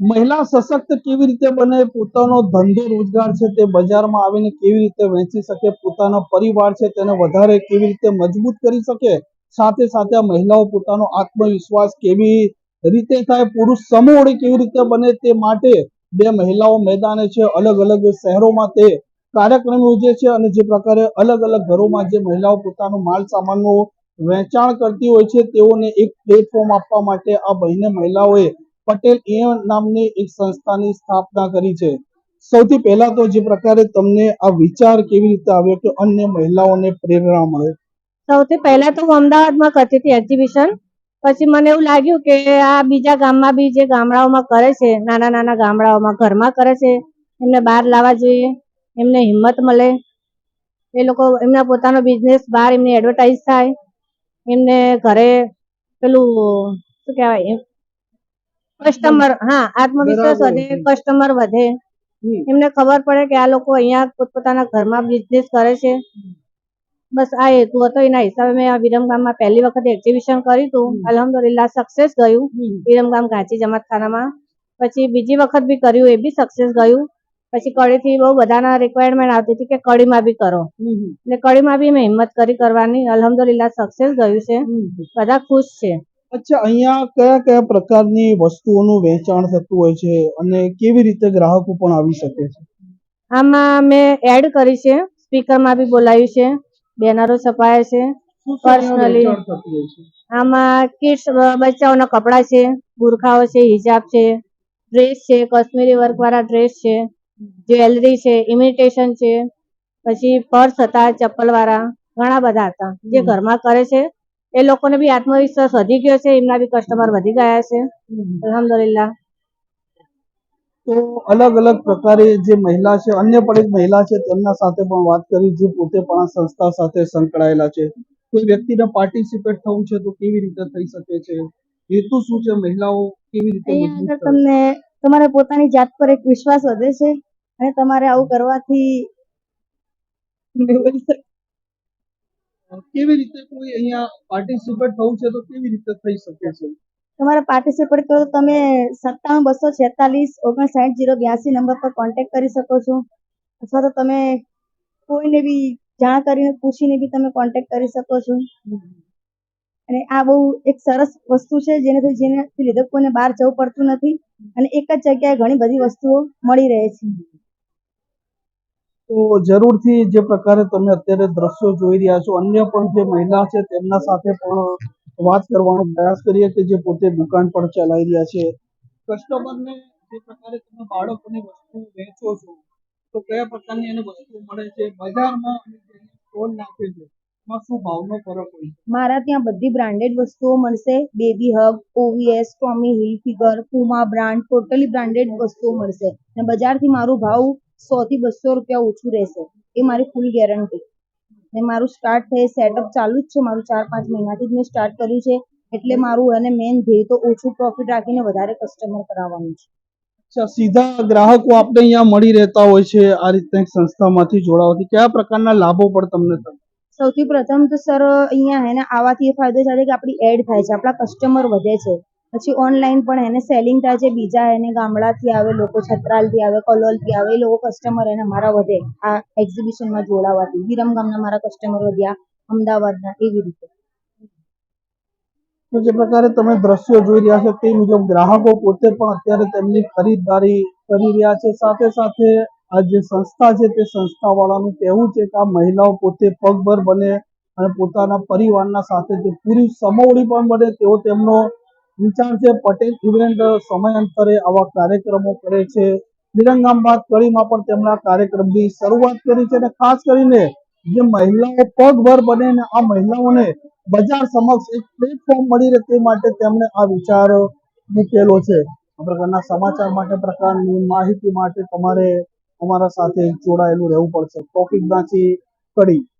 મહિલા સશક્ત કેવી રીતે બને, પોતાનો ધંધો રોજગાર છે તે બજારમાં આવીને કેવી રીતે વેચી શકે, પોતાનો પરિવાર છે તેને વધારે કેવી રીતે મજબૂત કરી શકે, સાથે સાથે આ મહિલાઓ પોતાનો આત્મવિશ્વાસ કેવી રીતે થાય, પુરુષ સમૂહ કેવી રીતે બને તે માટે બે મહિલાઓ મેદાને છે, અલગ અલગ શહેરોમાં તે કાર્યક્રમ યોજે છે અને જે પ્રકારે અલગ અલગ ઘરોમાં જે મહિલાઓ પોતાનો માલ સામાનનું વેચાણ કરતી હોય છે તેઓને એક પ્લેટફોર્મ આપવા માટે આ બંને મહિલાઓએ પટેલ એ નામની એક સંસ્થાની સ્થાપના કરી છે. સૌથી પહેલા તો જે પ્રકારે તમને આ વિચાર કેવી રીતે આવ્યો કે અન્ય મહિલાઓને પ્રેરણા મળે? સૌથી પહેલા તો હું અમદાવાદમાં કરતી હતી એક્ઝિબિશન પછી મને એવું લાગ્યું કે આ બીજા ગામમાં બી જે ગામડાઓમાં કરે છે, નાના નાના ગામડાઓમાં ઘરમાં કરે છે, એમને બહાર લાવવા જોઈએ, એમને હિંમત મળે. એ લોકો એમના પોતાનો બિઝનેસ બહાર એમની એડવર્ટાઇઝ થાય. એમને ઘરે પેલું શું કહેવાય કસ્ટમર હા આત્મવિશ્વાસ વધે કસ્ટમર વધે. એમને ખબર પડે કે આ લોકો અહીંયા પોતપોતાના ઘરમાં બિઝનેસ કરે છે. બસ આ હેતુ હતો. એના હિસાબે મેં આ વિરમગામમાં પહેલી વખત એક્ઝિબિશન કર્યું હતું. હમ. અલહમદુલિલ્લાહ સક્સેસ ગયું. વિરમગામ ગાંચી જમાતખાનામાં. પછી બીજી વખત બી કર્યું એ બી સક્સેસ ગયું. પછી કડીથી બહુ બધાના રિક્વાયરમેન્ટ આવતી હતી કે કડીમાં બી કરો. એટલે કડીમાં બી મેં હિંમત કરી કરવાની. અલહમદુલિલ્લાહ સક્સેસ ગયું છે. બધા ખુશ છે. અચ્છા અહીંયા કયા કયા પ્રકારની વસ્તુઓનું વેચાણ થતું હોય છે અને કેવી રીતે ગ્રાહકો પણ આવી શકે છે? આમાં મેં એડ કરી છે સ્પીકરમાં બી બોલાવ્યું છે બેનરો છપાયા છે છે? આમાં કિડ્સ બચ્ચાઓના કપડાં છે બુરખાઓ છે હિજાબ છે ડ્રેસ છે કાશ્મીરી વર્ક વાળા ડ્રેસ છે જ્વેલરી છે ઇમિટેશન છે પછી પર્સ હતા ચપ્પલ વાળા ઘણા બધા હતા જે ઘરમાં કરે છે એ લોકોને બી આત્મવિશ્વાસ વધી ગયો છે એમના બી કસ્ટમર વધી ગયા છે. અલહમદુલિલ્લા તો અલગ અલગ પ્રકારે જે મહિલા છે અન્ય પણ એક મહિલા છે તેમના સાથે પણ વાત કરી જે પોતે પણ આ સંસ્થા સાથે સંકળાયેલા છે. કોઈ વ્યક્તિને પાર્ટિસિપેટ થવું છે તો કેવી રીતે થઈ શકે છે? હેતુ શું છે મહિલાઓ કેવી રીતે? તમને તમારા પોતાની જાત પર એક વિશ્વાસ વધે છે અને તમારે આવું કરવાથી કેવી રીતે કોઈ અહીંયા પાર્ટિસિપેટ થવું છે તો કેવી રીતે થઈ શકે છે? તમારે પાર્ટિસિપેટ કરો તમે સત્તાણું બસો છેતાલીસ ઓગણસાઠ જીરો બ્યાસી નંબર પર કોન્ટેક્ટ કરી શકો છો. અથવા તો તમે કોઈને બી જાણ કરીને પૂછીને બી તમે કોન્ટેક્ટ કરી શકો છો. અને આ બહુ એક સરસ વસ્તુ છે, જેનાથી જેનાથી લીધે કોઈને બહાર જવું પડતું નથી. અને એક જ જગ્યાએ ઘણી બધી વસ્તુઓ મળી રહે છે. તો જરૂરથી જે પ્રકારે તમે અત્યારે દ્રશ્યો જોઈ રહ્યા છો, અન્ય પણ જે મહિલા છે તેમના સાથે પણ વાત કરવાનો પ્રયાસ કરીએ કે જે પોતે દુકાન પણ ચલાવી રહ્યા છે. કસ્ટમરને જે પ્રકારે તમે બાળકોની વસ્તુ વેચો છો, તો કયા પ્રકારની એને વસ્તુ મળે છે? બજારમાં સ્ટોલ નાખે છે મારા ત્યાં બધી બ્રાન્ડેડ વસ્તુઓ મળશે. Baby hug, OVS, Tommy Hilfiger Puma brand, totally branded વસ્તુઓ મળશે. અને બજારથી મારો ભાવ સો થી બસો રૂપિયા ઓછું રહેશે. એ મારી ફૂલ ગેરંટી ને મારું સ્ટાર્ટ થઈ સેટઅપ ચાલુ જ છે. મારું ચાર પાંચ મહિનાથી જ મેં સ્ટાર્ટ કર્યું છે. એટલે મારું અને મેન ધ્યેય તો ઓછું પ્રોફિટ રાખીને વધારે કસ્ટમર કરાવવાનું છે. અચ્છા સીધા ગ્રાહકો આપણે અહીંયા મળી રહેતા હોય છે. આ રીતના એક સંસ્થામાંથી જોડાવાથી કયા પ્રકારના લાભો પણ તમને થાય સૌથી પ્રથમ તો સર અહીંયા હે ને આવાથી એ ફાયદો થાય છે કે આપણી એડ થાય છે. આપણા કસ્ટમર વધે છે. પછી ઓનલાઈન પણ એને સેલિંગ થાય છે. બીજા એને ગામડાથી આવે, લોકો છત્રાલથી આવે, કલોલથી આવે, એ લોકો કસ્ટમર એને મારા વધે આ એક્ઝિબિશનમાં જોડાવાથી. વિરમગામના મારા કસ્ટમર વધ્યા અમદાવાદના, એવી રીતે. તો જે પ્રકારે તમે દ્રશ્યો જોઈ રહ્યા છો તે મુજબ ગ્રાહકો પોતે પણ અત્યારે તેમની ખરીદદારી કરી રહ્યા છે. સાથે સાથે આ જે સંસ્થા છે તે સંસ્થા વાળાનું કહેવું છે કે આ મહિલાઓ પોતે પગભર બને અને પોતાના પરિવારના સાથે જે પૂરી સમવડી પણ બને તેવો તેમનો વિચાર પટેલ ઇવેન્ટ સમયાંતરે આવા કાર્યક્રમો કરે છે. વિરંગામ બાદ કડીમાં પણ તેમના કાર્યક્રમની શરૂઆત કરી છે અને ખાસ કરીને જે મહિલાઓ પગભર બને ને આ મહિલાઓને બજાર સમક્ષ એક પ્લેટફોર્મ મળી રહે તે માટે તેમણે આ વિચાર મૂકેલો છે. આ પ્રકારના સમાચાર માટે પ્રકારની માહિતી માટે તમારે અમારા સાથે જોડાયેલું રહેવું પડશે. ટોપિક બ્રાંચી કડી.